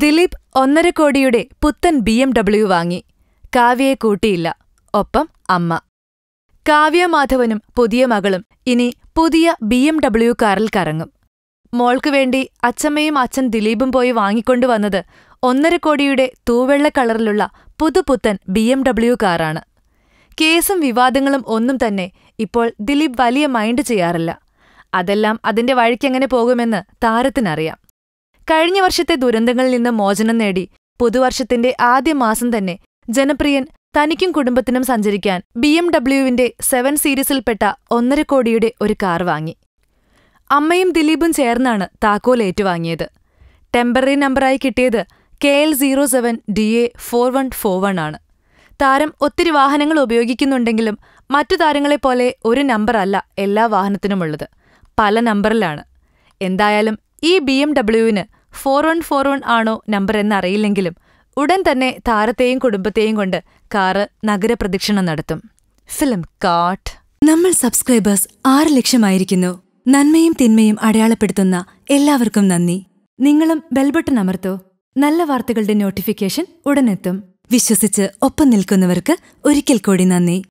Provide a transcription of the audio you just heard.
ദിലീപ് ഒന്നര കോടിയുടെ പുത്തൻ ബി എം ഡബ്ല്യു വാങ്ങി. കാവ്യയെ കൂട്ടിയില്ല. ഒപ്പം അമ്മ. കാവ്യ മാധവനും പുതിയ മകളും ഇനി പുതിയ ബി എം ഡബ്ല്യു കാറിൽ കറങ്ങും. മോൾക്ക് വേണ്ടി അച്ഛമ്മയും അച്ഛൻ ദിലീപും പോയി വാങ്ങിക്കൊണ്ടുവന്നത് ഒന്നര കോടിയുടെ തൂവെള്ള കളറിലുള്ള പുതുപുത്തൻ ബി എം ഡബ്ല്യു കാറാണ്. കേസും വിവാദങ്ങളും ഒന്നും തന്നെ ഇപ്പോൾ ദിലീപ് വലിയ മൈൻഡ് ചെയ്യാറില്ല. അതെല്ലാം അതിന്റെ വഴിക്കെങ്ങനെ പോകുമെന്ന് താരത്തിനറിയാം. കഴിഞ്ഞ വർഷത്തെ ദുരന്തങ്ങളിൽ നിന്ന് മോചനം നേടി. പുതുവർഷത്തിന്റെ ആദ്യ മാസം തന്നെ ജനപ്രിയൻ തനിക്കും കുടുംബത്തിനും സഞ്ചരിക്കാൻ ബി എം ഡബ്ല്യുവിന്റെ സെവൻ സീരീസിൽപ്പെട്ട ഒന്നര കോടിയുടെ ഒരു കാർ വാങ്ങി. അമ്മയും ദിലീപും ചേർന്നാണ് താക്കോൽ ഏറ്റുവാങ്ങിയത്. ടെമ്പററി നമ്പറായി കിട്ടിയത് K L zero seven D A four one four one ആണ്. താരം ഒത്തിരി വാഹനങ്ങൾ ഉപയോഗിക്കുന്നുണ്ടെങ്കിലും മറ്റു താരങ്ങളെപ്പോലെ ഒരു നമ്പറല്ല എല്ലാ വാഹനത്തിനുമുള്ളത്. പല നമ്പറിലാണ്. എന്തായാലും ഈ ബി എം ഡബ്ല്യുവിന് ഫോർ വൺ ഫോർ വൺ ആണോ നമ്പർ എന്നറിയില്ലെങ്കിലും ഉടൻ തന്നെ താരത്തെയും കുടുംബത്തെയും കൊണ്ട് കാറ് നഗരപ്രദക്ഷിണം നടത്തും. ഫിലിം കാട്ട് നമ്മൾ സബ്സ്ക്രൈബേഴ്സ് ആറ് ലക്ഷമായിരിക്കുന്നു. നന്മയും തിന്മയും അടയാളപ്പെടുത്തുന്ന എല്ലാവർക്കും നന്ദി. നിങ്ങളും ബെൽബട്ടൺ അമർത്തോ. നല്ല വാർത്തകളുടെ നോട്ടിഫിക്കേഷൻ ഉടനെത്തും വിശ്വസിച്ച് ഒപ്പം നിൽക്കുന്നവർക്ക് ഒരിക്കൽ കൂടി നന്ദി.